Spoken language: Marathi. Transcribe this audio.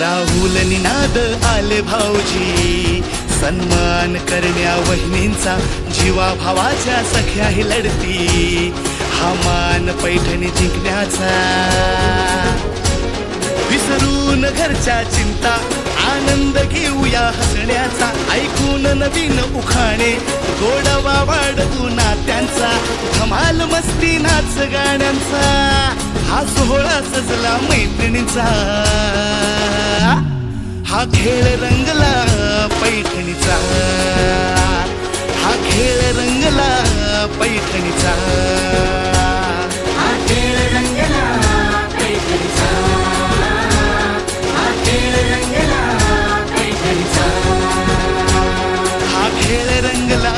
राहुल निनाद आले भाऊजी. सन्मान करण्या वहिनींचा जीवा भावाच्या सख्याही लढती. हा मान पैठणी जिंकण्याचा. विसरून घरच्या चिंता आनंद घेऊया हसण्याचा. ऐकून नवीन उखाणे गोडवा वाढवू नात्यांचा. धमाल मस्ती नाच गाण्यांचा. हा सोहळा सजला मैत्रिणीचा. हा खेळ रंगला पैठणीचा. हा खेळ रंगला पैठणीचा. हा खेळ रंगला